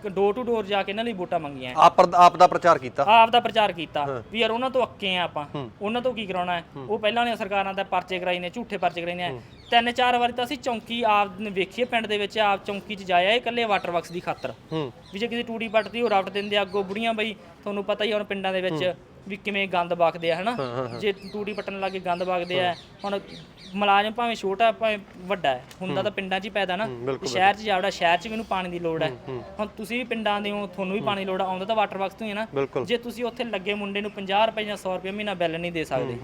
ਡੋਰ ਟੂ ਡੋਰ ਜਾ ਕੇ ਇਹਨਾਂ ਲਈ ਵੋਟਾਂ ਮੰਗੀਆਂ। ਆਪ ਆਪ ਦਾ ਪ੍ਰਚਾਰ ਕੀਤਾ? ਆਪ ਦਾ ਪ੍ਰਚਾਰ ਕੀਤਾ। ਵੀ ਯਾਰ ਉਹਨਾਂ ਤੋਂ ਅੱਕੇ ਆ ਆਪਾਂ। ਉਹਨਾਂ ਤੋਂ ਕੀ ਕਰਾਉਣਾ ਹੈ? ਉਹ ਪਹਿਲਾਂ ਨੇ ਸਰਕਾਰਾਂ ਦਾ ਪਰਚੇ ਕਰਾਈ ਨੇ ਝੂਠੇ ਪਰਚੇ ਕਰਾਈ ਨੇ। ਤਿੰਨ ਚਾਰ ਵਾਰੀ ਤਾਂ ਅਸੀਂ ਚੌਂਕੀ ਆਪ ਵੇਖੀਏ ਪਿੰਡ ਦੇ ਵਿੱਚ ਆਪ ਚੌਂਕੀ 'ਚ ਜਾਇਆ ਇਹ ਇਕੱਲੇ ਵਾਟਰ ਵਰਕਸ ਦੀ ਖਾਤਰ। ਵੀ ਜੇ ਕਿਸੇ ਟੂਟੀ ਪੱਟਦੀ ਉਹ ਰਫਟ ਦਿੰਦੇ ਅੱਗੋਂ ਬੁੜੀਆਂ ਬਈ ਤੁਹਾਨੂੰ ਪਤਾ ਹੀ ਹੁਣ ਪਿੰਡਾਂ ਦੇ ਵਿੱਚ। ਵੀ ਕਿਵੇਂ ਗੰਦ ਬਕਦੇ ਆ ਹਨਾ? ਜੇ ਟੂਟੀ ਪੱਟਣ ਲੱਗੇ ਗੰਦ ਬਕਦੇ ਆ ਹੁਣ ਮੁਲਾਜ਼ਮ ਭਾਵੇਂ ਛੋਟਾ ਭਾਵੇਂ ਵੱਡਾ ਹੈ ਹੁੰਦਾ ਤਾਂ ਪਿੰਡਾਂ 'ਚ ਹੀ ਪੈਦਾ ਨਾ। ਸ਼ਹਿਰ 'ਚ ਜਾਵੜਾ ਸ਼ਹਿਰ 'ਚ ਵੀ ਇਹਨੂੰ ਪਾਣੀ ਦੀ ਲੋੜ ਹੈ। ਹੁਣ ਤੁਸੀਂ ਵੀ ਪਿੰਡਾਂ ਦੇ ਹੋ ਤੁਹਾਨੂੰ ਵੀ ਪਾਣੀ ਦੀ ਲੋੜ ਆ, ਆਉਂਦਾ ਤਾਂ ਵਾਟਰ ਵਰਕਸ ਤੋਂ ਹੀ ਹੈ ਨਾ। ਜੇ ਤੁਸੀਂ ਉੱਥੇ ਲੱਗੇ ਮੁੰਡੇ ਨੂੰ 50 ਰੁਪਏ ਜਾਂ 100 ਰੁਪਏ ਮਹੀਨਾ ਬਿੱਲ ਨਹੀਂ ਦੇ ਸਕਦੇ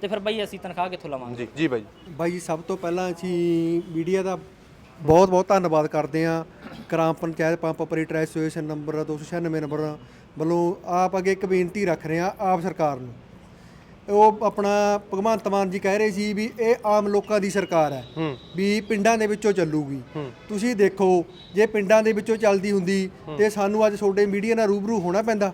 ਤੇ ਫਿਰ ਬਈ ਅਸੀਂ ਤਨਖਾਹ ਕਿੱਥੋਂ ਲਵਾਂਗੇ? ਜੀ ਜੀ ਬਾਈ। ਬਾਈ ਜੀ ਸਭ ਤੋਂ ਪਹਿਲਾਂ ਅਸੀਂ ਮੀਡੀਆ ਦਾ ਬਹੁਤ ਬਹੁਤ ਧੰਨਵਾਦ ਕਰਦੇ ਹਾਂ gram panchayat pump operator association number 296 number ਵੱਲੋਂ ਆਪ ਅੱਗੇ ਇੱਕ ਬੇਨਤੀ ਰੱਖ ਰਹੇ ਹਾਂ ਆਪ ਸਰਕਾਰ ਨੂੰ। ਉਹ ਆਪਣਾ ਭਗਵੰਤ ਮਾਨ ਜੀ ਕਹਿ ਰਹੇ ਸੀ ਵੀ ਇਹ ਆਮ ਲੋਕਾਂ ਦੀ ਸਰਕਾਰ ਹੈ ਵੀ ਪਿੰਡਾਂ ਦੇ ਵਿੱਚੋਂ ਚੱਲੂਗੀ। ਤੁਸੀਂ ਦੇਖੋ ਜੇ ਪਿੰਡਾਂ ਦੇ ਵਿੱਚੋਂ ਚੱਲਦੀ ਹੁੰਦੀ ਤੇ ਸਾਨੂੰ ਅੱਜ ਤੁਹਾਡੇ ਮੀਡੀਆ ਨਾਲ ਰੂਬਰੂ ਹੋਣਾ ਪੈਂਦਾ।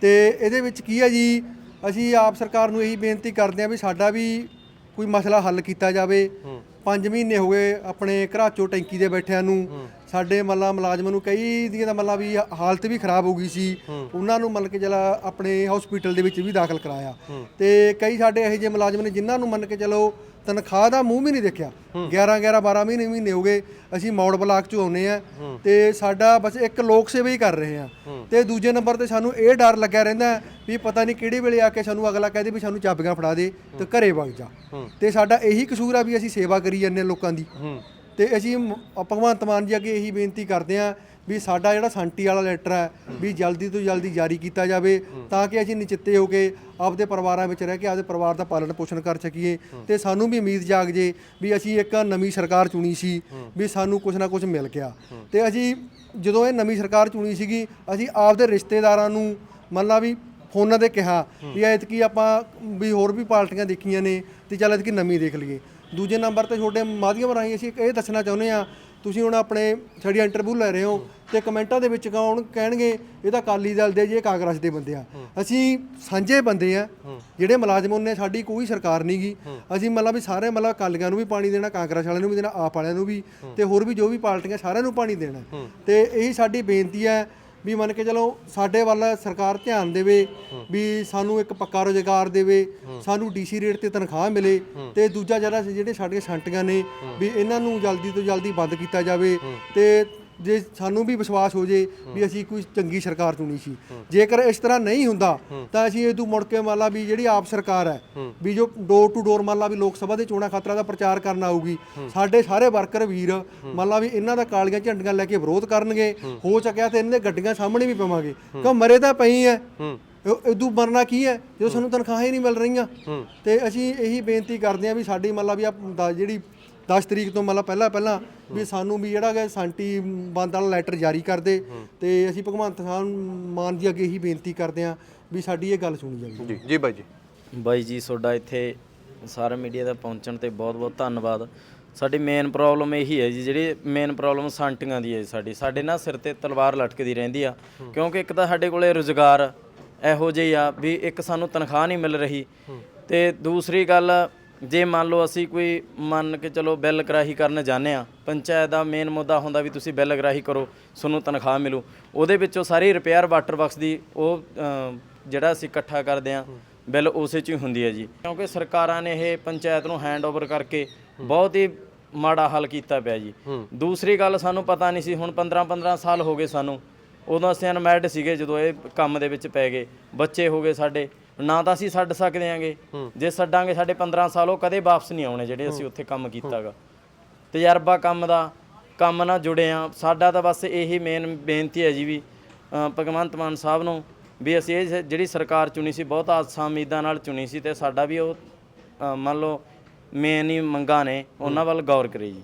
ਤੇ ਇਹਦੇ ਵਿੱਚ ਕੀ ਹੈ ਜੀ ਅਸੀਂ ਆਪ ਸਰਕਾਰ ਨੂੰ ਇਹੀ ਬੇਨਤੀ ਕਰਦੇ ਹਾਂ ਵੀ ਸਾਡਾ ਵੀ ਕੋਈ ਮਸਲਾ ਹੱਲ ਕੀਤਾ ਜਾਵੇ। 5 ਮਹੀਨੇ ਹੋ ਗਏ ਆਪਣੇ ਘਰਾਚੋ ਟੈਂਕੀ ਦੇ ਬੈਠਿਆਂ ਨੂੰ। ਸਾਡੇ ਮੱਲਾ ਮੁਲਾਜ਼ਮਾਂ ਨੂੰ ਕਈ ਦੀਆਂ ਦਾ ਮੱਲਾ ਵੀ ਹਾਲਤ ਵੀ ਖਰਾਬ ਹੋ ਗਈ ਸੀ। ਉਹਨਾਂ ਨੂੰ ਮਤਲਬ ਕਿ ਜਲਾ ਆਪਣੇ ਹਸਪੀਟਲ ਦੇ ਵਿੱਚ ਵੀ ਦਾਖਲ ਕਰਾਇਆ। ਤੇ ਕਈ ਸਾਡੇ ਇਹੋ ਜਿਹੇ ਮੁਲਾਜ਼ਮ ਨੇ ਜਿਨ੍ਹਾਂ ਨੂੰ ਮੰਨ ਕੇ ਚਲੋ ਤਨਖਾਹ ਦਾ ਮੂੰਹ ਵੀ ਨਹੀਂ ਦੇਖਿਆ। 11 11 12 ਮਹੀਨੇ ਮਹੀਨੇ ਹੋ ਗਏ ਅਸੀਂ ਮੌੜ ਬਲਾਕ ਚ ਆਉਨੇ ਆ ਤੇ ਸਾਡਾ ਬਸ ਇੱਕ ਲੋਕ ਸੇਵਾ ਹੀ ਕਰ ਰਹੇ ਆ ਤੇ ਦੂਜੇ ਨੰਬਰ ਤੇ ਸਾਨੂੰ ਇਹ ਡਰ ਲੱਗਿਆ ਰਹਿੰਦਾ ਵੀ ਪਤਾ ਨਹੀਂ ਕਿਹੜੀ ਵੇਲੇ ਆ ਕੇ ਸਾਨੂੰ ਅਗਲਾ ਕਹਦੇ ਵੀ ਸਾਨੂੰ ਚਾਬੀਆਂ ਫੜਾ ਦੇ ਤੇ ਘਰੇ ਵਗ ਜਾ। ਤੇ ਸਾਡਾ ਇਹੀ ਕਸੂਰ ਆ ਵੀ ਅਸੀਂ ਸੇਵਾ ਕਰੀ ਜਾਂਦੇ ਲੋਕਾਂ ਦੀ। ਤੇ ਅਸੀਂ ਭਗਵੰਤ ਮਾਨ ਜੀ ਅੱਗੇ ਇਹੀ ਬੇਨਤੀ ਕਰਦੇ ਆ ਵੀ ਸਾਡਾ ਜਿਹੜਾ ਸੰਟੀ ਵਾਲਾ ਲੈਟਰ ਹੈ, ਵੀ ਜਲਦੀ ਤੋਂ ਜਲਦੀ ਜਾਰੀ ਕੀਤਾ ਜਾਵੇ ਤਾਂ ਕਿ ਅਸੀਂ ਨਿਚਿੱਤੇ ਹੋ ਕੇ ਆਪਦੇ ਪਰਿਵਾਰਾਂ ਵਿੱਚ ਰਹਿ ਕੇ ਆਪਦੇ ਪਰਿਵਾਰ ਦਾ ਪਾਲਣ ਪੋਸ਼ਣ ਕਰ ਸਕੀਏ। ਤੇ ਸਾਨੂੰ ਵੀ ਉਮੀਦ ਜਾਗ ਜੇ ਵੀ ਅਸੀਂ ਇੱਕ ਨਵੀਂ ਸਰਕਾਰ ਚੁਣੀ ਸੀ, ਵੀ ਸਾਨੂੰ ਕੁਝ ਨਾ ਕੁਝ ਮਿਲ ਗਿਆ। ਤੇ ਅਸੀਂ ਜਦੋਂ ਇਹ ਨਵੀਂ ਸਰਕਾਰ ਚੁਣੀ ਸੀਗੀ, ਅਸੀਂ ਆਪਦੇ ਰਿਸ਼ਤੇਦਾਰਾਂ ਨੂੰ ਮੰਨ ਲਾ ਵੀ ਫੋਨਾਂ ਤੇ ਕਿਹਾ ਵੀ ਐਤਕੀ ਆਪਾਂ ਵੀ ਹੋਰ ਵੀ ਪਾਰਟੀਆਂ ਦੇਖੀਆਂ ਨੇ ਤੇ ਚੱਲ ਐਤਕੀ ਨਵੀਂ ਦੇਖ ਲਈਏ। ਦੂਜੇ ਨੰਬਰ ਤੇ ਤੁਹਾਡੇ ਮਾਧਿਅਮ ਰਾਹੀਂ ਅਸੀਂ ਇਹ ਦੱਸਣਾ ਚਾਹੁੰਦੇ ਆ ਤੁਸੀਂ ਹੁਣ ਆਪਣੇ ਸਾਡੀ ਇੰਟਰਵਿਊ ਲੈ ਰਹੇ ਹੋ ਤੇ ਕਮੈਂਟਾਂ ਦੇ ਵਿੱਚ ਕੌਣ ਕਹਿਣਗੇ, ਇਹ ਤਾਂ ਅਕਾਲੀ ਦਲ ਦੇ ਜੇ ਕਾਂਗਰਸ ਦੇ ਬੰਦੇ ਆ। ਅਸੀਂ ਸਾਂਝੇ ਬੰਦੇ ਆ, ਜਿਹੜੇ ਮੁਲਾਜ਼ਮ ਉਹਨੇ ਸਾਡੀ ਕੋਈ ਸਰਕਾਰ ਨਹੀਂ ਗੀ। ਅਸੀਂ ਮਤਲਬ ਵੀ ਸਾਰੇ ਮਤਲਬ ਅਕਾਲੀਆਂ ਨੂੰ ਵੀ ਪਾਣੀ ਦੇਣਾ, ਕਾਂਗਰਸ ਵਾਲਿਆਂ ਨੂੰ ਵੀ ਦੇਣਾ, ਆਪ ਵਾਲਿਆਂ ਨੂੰ ਵੀ ਤੇ ਹੋਰ ਵੀ ਜੋ ਵੀ ਪਾਰਟੀਆਂ ਸਾਰਿਆਂ ਨੂੰ ਪਾਣੀ ਦੇਣਾ। ਤੇ ਇਹੀ ਸਾਡੀ ਬੇਨਤੀ ਹੈ ਵੀ ਮੰਨ ਕੇ ਚਲੋ ਸਾਡੇ ਵੱਲ ਸਰਕਾਰ ਧਿਆਨ ਦੇਵੇ ਵੀ ਸਾਨੂੰ ਇੱਕ ਪੱਕਾ ਰੋਜ਼ਗਾਰ ਦੇਵੇ, ਸਾਨੂੰ ਡੀਸੀ ਰੇਟ ਤੇ ਤਨਖਾਹ ਮਿਲੇ ਤੇ ਦੂਜਾ ਜਿਹੜਾ ਜਿਹੜੇ ਸਾਡੀਆਂ ਛੰਟੀਆਂ ਨੇ ਵੀ ਇਹਨਾਂ ਨੂੰ ਜਲਦੀ ਤੋਂ ਜਲਦੀ ਬੰਦ ਕੀਤਾ ਜਾਵੇ ਤੇ ਜੇ ਸਾਨੂੰ ਵੀ ਵਿਸ਼ਵਾਸ ਹੋ ਜੇ ਵੀ ਅਸੀਂ ਕੋਈ ਚੰਗੀ ਸਰਕਾਰ ਚੁਣੀ ਸੀ। ਜੇਕਰ ਇਸ ਤਰ੍ਹਾਂ ਨਹੀਂ ਹੁੰਦਾ ਤਾਂ ਅਸੀਂ ਇਹ ਤੋਂ ਮੁੜ ਕੇ ਮੰਨ ਲਾ ਵੀ ਜਿਹੜੀ ਆਪ ਸਰਕਾਰ ਹੈ ਵੀ ਜੋ ਡੋਰ ਟੂ ਡੋਰ ਮੰਨ ਲਾ ਵੀ ਲੋਕ ਸਭਾ ਦੇ ਚੋਣਾਂ ਖਾਤਰਾ ਦਾ ਪ੍ਰਚਾਰ ਕਰਨ ਆਊਗੀ ਸਾਡੇ ਸਾਰੇ ਵਰਕਰ ਵੀਰ ਮੰਨ ਲਾ ਵੀ ਇਹਨਾਂ ਦਾ ਕਾਲੀਆਂ ਝੰਡੀਆਂ ਲੈ ਕੇ ਵਿਰੋਧ ਕਰਨਗੇ ਹੋ। ਸਕਿਆ ਤੇ ਇਹਨਾਂ ਦੇ ਗੱਡੀਆਂ ਸਾਹਮਣੇ ਵੀ ਪਵਾਂਗੇ। ਕਿਉਂ ਮਰੇ ਤਾਂ ਪਈ ਹੈ ਇਦੋਂ ਮਰਨਾ ਕੀ ਹੈ? ਜਦੋਂ ਸਾਨੂੰ ਤਨਖਾਹਾਂ ਹੀ ਨਹੀਂ ਮਿਲ ਰਹੀਆਂ। ਤੇ ਅਸੀਂ ਇਹੀ ਬੇਨਤੀ ਕਰਦੇ ਹਾਂ ਵੀ ਸਾਡੀ ਮੰਨ ਲਾ ਵੀ ਆ ਜਿਹੜੀ 10 ਤਰੀਕ ਤੋਂ ਮਤਲਬ ਪਹਿਲਾਂ ਪਹਿਲਾਂ ਵੀ ਸਾਨੂੰ ਵੀ ਜਿਹੜਾ ਹੈ ਸਾਂਟੀ ਬੰਦ ਵਾਲਾ ਲੈਟਰ ਜਾਰੀ ਕਰ ਦੇ ਤੇ ਅਸੀਂ ਭਗਵੰਤ ਖਾਨ ਮਾਨ ਜੀ ਅੱਗੇ ਇਹੀ ਬੇਨਤੀ ਕਰਦੇ ਹਾਂ ਵੀ ਸਾਡੀ ਇਹ ਗੱਲ ਸੁਣੀ ਜਾਵੇ। ਜੀ ਜੀ ਬਾਈ ਜੀ। ਬਾਈ ਜੀ ਤੁਹਾਡਾ ਇੱਥੇ ਸਾਰੇ ਮੀਡੀਆ ਦਾ ਪਹੁੰਚਣ ਤੇ ਬਹੁਤ-ਬਹੁਤ ਧੰਨਵਾਦ। ਸਾਡੀ ਮੇਨ ਪ੍ਰੋਬਲਮ ਇਹੀ ਹੈ ਜੀ ਜਿਹੜੀ ਮੇਨ ਪ੍ਰੋਬਲਮ ਸਾਂਟੀਆਂ ਦੀ ਹੈ ਜੀ ਸਾਡੀ। ਸਾਡੇ ਨਾ ਸਿਰ ਤੇ ਤਲਵਾਰ ਲਟਕਦੀ ਰਹਿੰਦੀ ਆ। ਕਿਉਂਕਿ ਇੱਕ ਤਾਂ ਸਾਡੇ ਕੋਲੇ ਰੁਜ਼ਗਾਰ ਇਹੋ ਜਿਹੀ ਆ ਵੀ ਇੱਕ ਸਾਨੂੰ ਤਨਖਾਹ ਨਹੀਂ ਮਿਲ ਰਹੀ। ਤੇ ਦੂਸਰੀ ਗੱਲ ਜੇ ਮੰਨ ਲਓ ਅਸੀਂ ਕੋਈ ਮੰਨ ਕੇ ਚਲੋ ਬਿੱਲ ਗ੍ਰਾਹੀ ਕਰਨ ਜਾਂਦੇ ਆ ਪੰਚਾਇਤ ਦਾ ਮੇਨ ਮੁੱਦਾ ਹੁੰਦਾ ਵੀ ਤੁਸੀਂ ਬਿੱਲ ਗ੍ਰਾਹੀ ਕਰੋ ਤੁਹਾਨੂੰ ਤਨਖਾਹ ਮਿਲੂ। ਉਹਦੇ ਵਿੱਚੋਂ ਸਾਰੀ ਰਿਪੇਅਰ ਵਾਟਰ ਬਾਕਸ ਦੀ ਉਹ ਜਿਹੜਾ ਅਸੀਂ ਇਕੱਠਾ ਕਰਦੇ ਆ ਬਿੱਲ ਉਸੇ ਚ ਹੀ ਹੁੰਦੀ ਹੈ ਜੀ। ਕਿਉਂਕਿ ਸਰਕਾਰਾਂ ਨੇ ਇਹ ਪੰਚਾਇਤ ਨੂੰ ਹੈਂਡਓਵਰ ਕਰਕੇ ਬਹੁਤ ਹੀ ਮਾੜਾ ਹੱਲ ਕੀਤਾ ਪਿਆ ਜੀ। ਦੂਸਰੀ ਗੱਲ ਸਾਨੂੰ ਪਤਾ ਨਹੀਂ ਸੀ ਹੁਣ 15 15 ਸਾਲ ਹੋ ਗਏ ਸਾਨੂੰ। ਉਦੋਂ ਅਸੀਂ ਅਨਮੈਰਿਡ ਸੀਗੇ ਜਦੋਂ ਇਹ ਕੰਮ ਦੇ ਵਿੱਚ ਪੈ ਗਏ। ਬੱਚੇ ਹੋ ਗਏ ਸਾਡੇ। ਨਾ ਤਾਂ ਅਸੀਂ ਛੱਡ ਸਕਦੇ ਆਂਗੇ। ਜੇ ਛੱਡਾਂਗੇ ਸਾਡੇ 15 ਸਾਲ ਉਹ ਕਦੇ ਵਾਪਸ ਨਹੀਂ ਆਉਣੇ ਜਿਹੜੇ ਅਸੀਂ ਉੱਥੇ ਕੰਮ ਕੀਤਾਗਾ। ਤਜਰਬਾ ਕੰਮ ਦਾ ਕੰਮ ਨਾਲ ਜੁੜੇ ਆ। ਸਾਡਾ ਤਾਂ ਬਸ ਇਹੀ ਮੇਨ ਬੇਨਤੀ ਹੈ ਜੀ ਵੀ ਭਗਵੰਤ ਮਾਨ ਸਾਹਿਬ ਨੂੰ ਵੀ ਅਸੀਂ ਇਹ ਜਿਹੜੀ ਸਰਕਾਰ ਚੁਣੀ ਸੀ ਬਹੁਤ ਆਸਾਂ ਉਮੀਦਾਂ ਨਾਲ ਚੁਣੀ ਸੀ ਤੇ ਸਾਡਾ ਵੀ ਉਹ ਮੰਨ ਲਓ ਮੇਨ ਹੀ ਮੰਗਾਂ ਨੇ। ਉਹਨਾਂ ਵੱਲ ਗੌਰ ਕਰੇ ਜੀ।